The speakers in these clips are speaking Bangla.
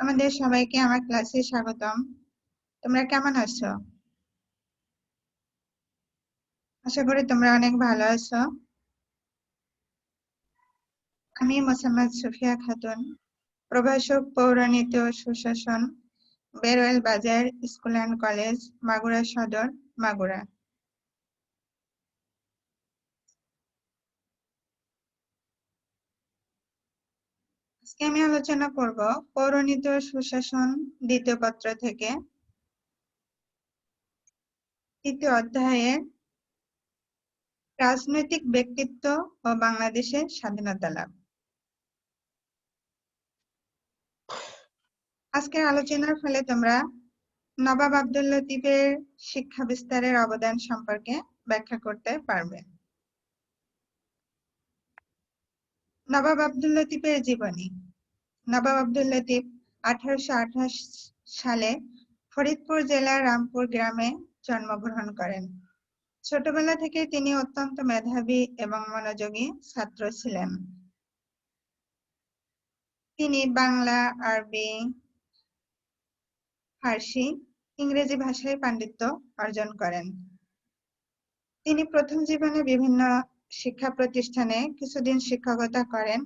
তোমাদের সবাইকে আমার ক্লাসে স্বাগতম। তোমরা কেমন আছো? আশা করি তোমরা অনেক ভালো আছো। আমি মোসাম্মদ সুফিয়া খাতুন, প্রভাষক পৌরনীতি ও সুশাসন, বেরোয়েল বাজার স্কুল অ্যান্ড কলেজ, মাগুরা সদর, মাগুরা। আজকে আমি আলোচনা করব পৌরনীতি ও সুশাসন দ্বিতীয় পত্র থেকে। তৃতীয় অধ্যায়ে, রাজনৈতিক ব্যক্তিত্ব ও বাংলাদেশের স্বাধীনতা লাভ। আজকের আলোচনার ফলে তোমরা নবাব আব্দুল লতিফের শিক্ষা বিস্তারের অবদান সম্পর্কে ব্যাখ্যা করতে পারবে। নবাব আব্দুল লতিফের জীবনী। নবাব আব্দুল লতিফ আঠারোশো সালে ফরিদপুর জেলার রামপুর গ্রামে জন্মগ্রহণ করেন। ছোটবেলা থেকে তিনি অত্যন্ত মেধাবী এবং মনোযোগী ছাত্র ছিলেন। তিনি বাংলা, আরবি, ফার্সি, ইংরেজি ভাষায় পাণ্ডিত্য অর্জন করেন। তিনি প্রথম জীবনে বিভিন্ন শিক্ষা প্রতিষ্ঠানে কিছুদিন শিক্ষকতা করেন।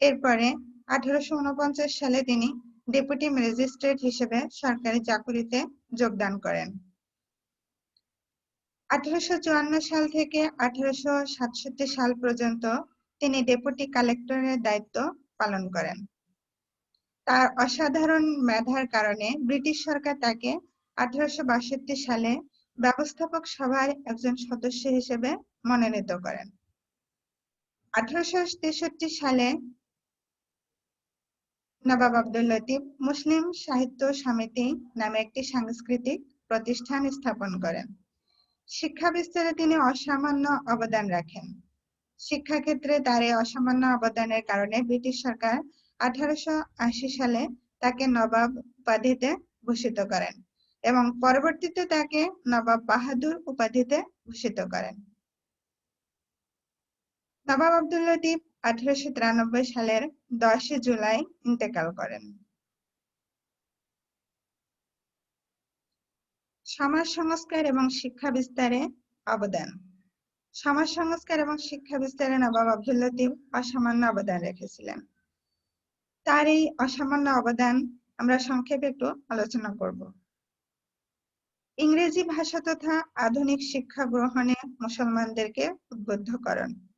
এরপরে আঠারোশো উনপঞ্চাশ সালে তিনি ডেপুটি ম্যাজিস্ট্রেট হিসেবে সরকারি চাকুরিতে যোগদান করেন। আঠারোশো সাল থেকে আঠারোশো সাল পর্যন্ত তিনি ডেপুটি কালেক্টরের দায়িত্ব পালন করেন। তার অসাধারণ মেধার কারণে ব্রিটিশ সরকার তাকে আঠারোশো বাষট্টি সালে ব্যবস্থাপক সভার একজন সদস্য হিসেবে মনোনীত করেন। আঠারোশ তেষট্টি সালে নবাব আব্দুল লতিফ মুসলিম সাহিত্য সমিতি নামে একটি সাংস্কৃতিক প্রতিষ্ঠান স্থাপন করেন। শিক্ষা বিস্তারে তিনি অসামান্য অবদান রাখেন। শিক্ষাক্ষেত্রে তার এই অসামান্য অবদানের কারণে ব্রিটিশ সরকার আঠারোশো সালে তাকে নবাব উপাধিতে ভূষিত করেন এবং পরবর্তীতে তাকে নবাব বাহাদুর উপাধিতে ভূষিত করেন। নবাব আব্দুল লতিফ আঠারোশো তিরানব্বই সালের দশই জুলাই ইন্তেকাল করেন। সমাজ সংস্কার এবং শিক্ষা বিস্তারে অবদান। সমাজ সংস্কার এবং শিক্ষা বিস্তারে নবাব আব্দুল অসামান্য অবদান রেখেছিলেন। তার এই অসামান্য অবদান আমরা সংক্ষেপে একটু আলোচনা করব। ইংরেজি ভাষা তথা আধুনিক শিক্ষা গ্রহণে মুসলমানদেরকে উদ্বুদ্ধ করেন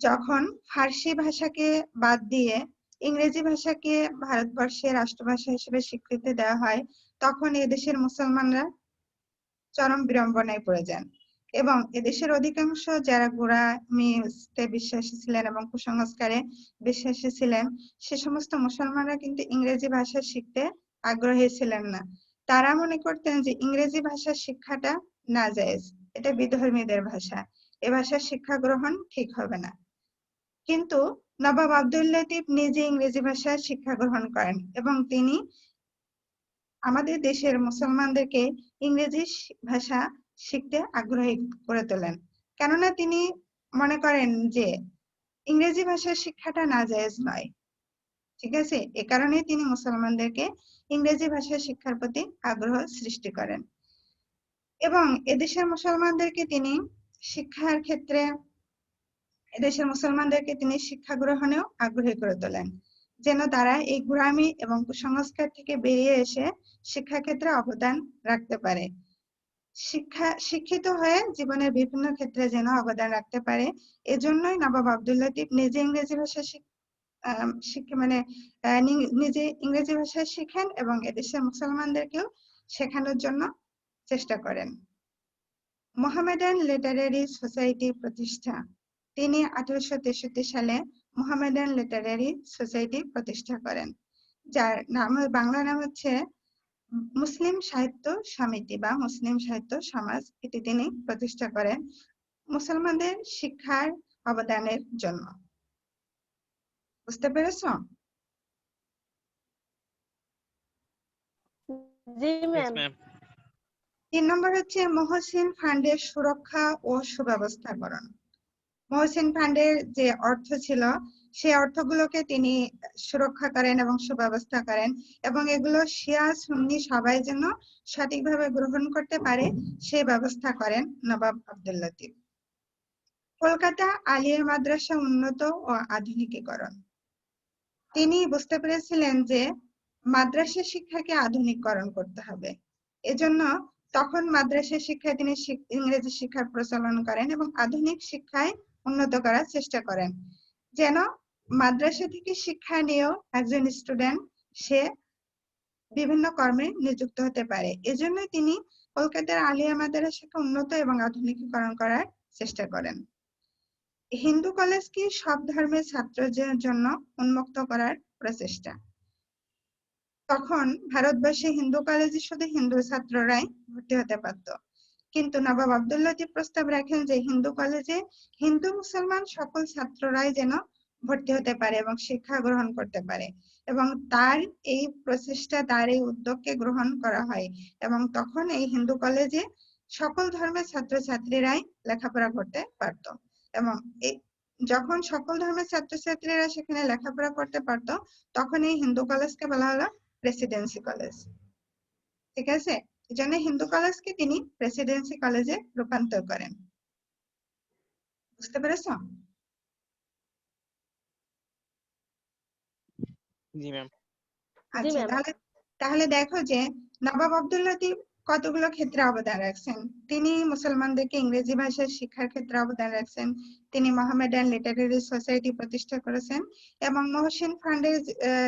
যখন ফার্সি ভাষাকে বাদ দিয়ে ইংরেজি ভাষাকে ভারতবর্ষের রাষ্ট্রভাষা হিসেবে স্বীকৃতি দেওয়া হয়, তখন এদেশের মুসলমানরা চরম বিড়ম্বনায় পড়ে যান। এবং এদেশের অধিকাংশ যারা গোড়া মিতে বিশ্বাসী ছিলেন এবং কুসংস্কারে বিশ্বাসী ছিলেন, সে সমস্ত মুসলমানরা কিন্তু ইংরেজি ভাষা শিখতে আগ্রহী ছিলেন না। তারা মনে করতেন যে ইংরেজি ভাষা শিক্ষাটা না যায় এটা বিধর্মীদের ভাষা। এ ভাষার শিক্ষা গ্রহণ ঠিক হবে না। কিন্তু নবাব আব্দুল লতিফ নিজে ইংরেজি ভাষায় শিক্ষা গ্রহণ করেন এবং তিনি আমাদের দেশের মুসলমানদেরকে ইংরেজি ভাষা শিখতে আগ্রহী করে তোলেন। কেননা তিনি মনে করেন যে ইংরেজি ভাষার শিক্ষাটা না জায়েজ নয়। ঠিক আছে? এ কারণে তিনি মুসলমানদেরকে ইংরেজি ভাষা শিক্ষার প্রতি আগ্রহ সৃষ্টি করেন। এবং এদেশের মুসলমানদেরকে তিনি শিক্ষার ক্ষেত্রে এদেশের মুসলমানদেরকে তিনি শিক্ষা গ্রহণেও আগ্রহী করে তোলেন। যেন তারা এই গুরামি এবং কুসংস্কার থেকে বেরিয়ে এসে শিক্ষাক্ষেত্রে অবদান রাখতে পারে। শিক্ষা, শিক্ষিত হয়ে জীবনের বিভিন্ন ক্ষেত্রে যেন অবদান রাখতে পারে, এজন্যই নবাব আব্দুল লতিফ নিজে ইংরেজি ভাষা মানে নিজে ইংরেজি ভাষা শিখেন এবং এদেশের মুসলমানদেরকেও শেখানোর জন্য চেষ্টা করেন। মোহামেডান লিটারেরি সোসাইটি প্রতিষ্ঠা। তিনি আঠারোশো তেষট্টি সালে মোহামেডান লিটারারি সোসাইটি প্রতিষ্ঠা করেন যার নাম বাংলা নাম হচ্ছে মুসলিম সাহিত্য সমিতি বা মুসলিম সাহিত্য সমাজ। এটি তিনি প্রতিষ্ঠা করেন মুসলমানদের শিক্ষার অবদানের জন্য। বুঝতে পেরেছ? তিন নম্বর হচ্ছে মহসিন ফান্ডের সুরক্ষা ও সুব্যবস্থাকরণ মহসিন ফান্ডের যে অর্থ ছিল, সেই অর্থগুলোকে তিনি সুরক্ষা করেন এবং সুব্যবস্থা করেন এবং এগুলো শিয়া সুন্নি সবাই যেন সঠিকভাবে গ্রহণ করতে পারে, সেই ব্যবস্থা করেন নবাব আব্দুল লতিফ। কলকাতা আলিয়া মাদ্রাসা উন্নত ও আধুনিকীকরণ। তিনি বুঝতে পেরেছিলেন যে মাদ্রাসা শিক্ষাকে আধুনিকরণ করতে হবে। এজন্য তখন মাদ্রাসা শিক্ষায় তিনি ইংরেজি শিক্ষার প্রচলন করেন এবং আধুনিক শিক্ষায় উন্নত করার চেষ্টা করেন। যেন মাদ্রাসা থেকে শিক্ষা নিয়েও একজন স্টুডেন্ট সে বিভিন্ন কর্মে নিযুক্ত হতে পারে। এজন্য তিনি কলকাতার আলিয়া মাদ্রাসাকে উন্নত এবং আধুনিকীকরণ করার চেষ্টা করেন। হিন্দু কলেজকে সব ধর্মের ছাত্রদের জন্য উন্মুক্ত করার প্রচেষ্টা? তখন ভারতবর্ষে হিন্দু কলেজে শুধু হিন্দু ছাত্ররাই ভর্তি হতে পারত। কিন্তু নবাব আব্দুল লতিফ প্রস্তাব রাখেন যে হিন্দু কলেজে হিন্দু মুসলমান সকল ছাত্ররাই যেন ভর্তি হতে পারে এবং শিক্ষা গ্রহণ করতে পারে। এবং তার এই প্রচেষ্টা, তার এই উদ্যোগকে গ্রহণ করা হয় এবং তখন এই হিন্দু কলেজে সকল ধর্মের ছাত্রছাত্রীরাই লেখাপড়া করতে পারত। এবং যখন সকল ধর্মের ছাত্রছাত্রীরা সেখানে লেখাপড়া করতে পারত, তখন এই হিন্দু কলেজকে বলা হলো প্রেসিডেন্সি কলেজ। ঠিক আছে? এই জন্য হিন্দু কলেজকে তিনি প্রেসিডেন্সি কলেজে রূপান্তর করেন। বুঝতে পেরেছ? জি ম্যাম আচ্ছা তাহলে তাহলে দেখো যে নবাব আব্দুল লতিফ কতগুলো ক্ষেত্রে অবদান রাখছেন? তিনি মুসলমানদেরকে ইংরেজি ভাষার শিক্ষার ক্ষেত্রে অবদান রাখছেন। তিনি মোহামেডান লিটারেরি সোসাইটি প্রতিষ্ঠা করেছেন এবং মহসিন ফান্ডের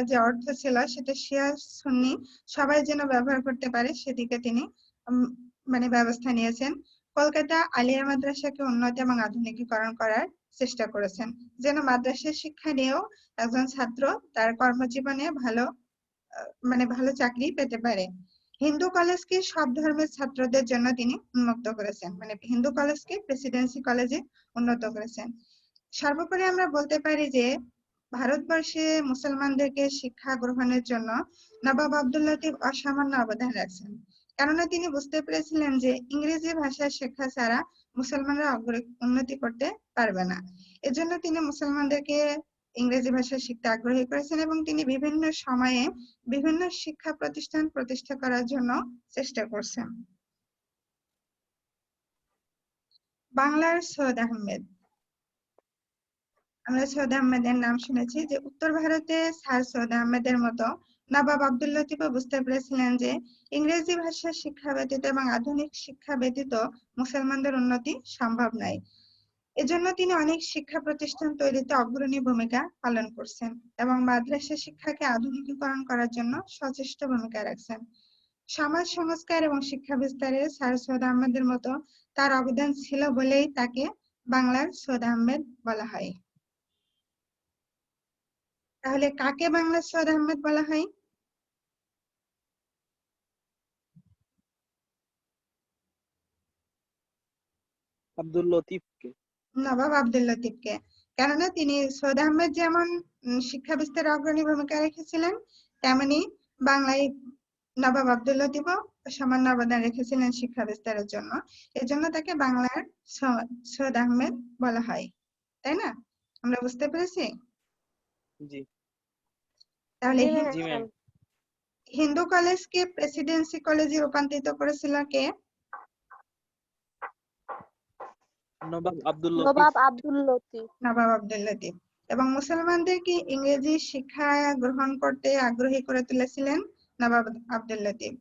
যে- অর্থ ছিল সেটা শিয়া সুন্নি সবাই যেন ব্যবহার করতে পারে সেদিকে তিনি মানে ব্যবস্থা নিয়েছেন। কলকাতা আলিয়া মাদ্রাসাকে উন্নত এবং আধুনিকীকরণ করার চেষ্টা করেছেন, যেন মাদ্রাসার শিক্ষা নিয়েও একজন ছাত্র তার কর্মজীবনে ভালো মানে ভালো চাকরি পেতে পারে। হিন্দু কলেজকে সব ধর্মের ছাত্রদের জন্য তিনি উন্মুক্ত করেছেন। মানে হিন্দু কলেজকে প্রেসিডেন্সি কলেজে উন্নত করেছেন। সর্বোপরি আমরা বলতে পারি যে, ভারতবর্ষে মুসলমানদেরকে শিক্ষা গ্রহণের জন্য নবাব আব্দুল লতিফ অসামান্য অবদান রাখছেন। কেননা তিনি বুঝতে পেরেছিলেন যে, ইংরেজি ভাষা শেখা ছাড়া মুসলমানরা উন্নতি করতে পারবে না। এজন্য তিনি মুসলমানদেরকে ইংরেজি ভাষা শিখতে আগ্রহী করেছেন এবং তিনি বিভিন্ন সময়ে বিভিন্ন শিক্ষা প্রতিষ্ঠান প্রতিষ্ঠা করার জন্য চেষ্টা করছেন। বাংলার সৈয়দ আহমেদ। আমরা সৈয়দ আহমেদের নাম শুনেছি যে উত্তর ভারতে স্যার সৈয়দ আহমেদের মতো নবাব আব্দুল লতিফও বুঝতে পেরেছিলেন যে ইংরেজি ভাষার শিক্ষা ব্যতীত এবং আধুনিক শিক্ষা ব্যতীত মুসলমানদের উন্নতি সম্ভব নয়। এজন্য তিনি অনেক শিক্ষা প্রতিষ্ঠান তৈরিতে অগ্রণী ভূমিকা পালন করছেন এবং মাদ্রাসা শিক্ষাকে আধুনিকীকরণ করার জন্য সচেষ্ট ভূমিকা রাখছেন। সমাজ সংস্কার এবং শিক্ষা বিস্তারে স্যার সৈয়দ আহমেদের মতো তার অবদান ছিল বলেই তাকে বাংলার সৈয়দ আহমেদ বলা হয়। তাহলে কাকে বাংলার সৈয়দ আহমেদ বলা হয়? আব্দুল লতিফকে। নবাব আব্দুল লতিফকে কেননা তিনি সৈয়দ আহমেদ যেমন শিক্ষা বিস্তারে অগ্রণী ভূমিকা রেখেছিলেন তেমনি বাংলায় নবাব আব্দুল লতিফও সামান্য অবদান রেখেছিলেন শিক্ষা বিস্তারের জন্য। এজন্য তাকে বাংলার স- সৈয়দ আহমেদ বলা হয়। তাই না? আমরা বুঝতে পেরেছি? জি। তাহলে হিন্দু কলেজকে প্রেসিডেন্সি কলেজে রূপান্তরিত করেছিল কে? নবাব আব্দুল নবাব আব্দুল লতিফ। নবাব আব্দুল লতিফ। এবং মুসলমানদেরকে ইংরেজি শিক্ষা গ্রহণ করতে আগ্রহী করে তুলেছিলেন নবাব আব্দুল লতিফ?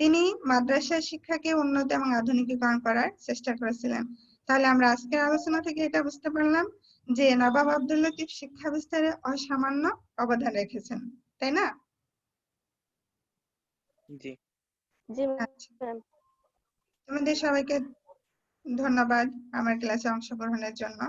তিনি মাদ্রাসা শিক্ষাকে উন্নত এবং আধুনিকীকরণ করার চেষ্টা করেছিলেন। তাহলে আমরা আজকের আলোচনা থেকে এটা বুঝতে পারলাম যে নবাব আব্দুল লতিফ শিক্ষা বিস্তারে অসামান্য অবদান রেখেছেন তাই না? জি। জি আচ্ছা। তোমাদের সবাইকে ধন্যবাদ আমার ক্লাসে অংশগ্রহণের জন্য।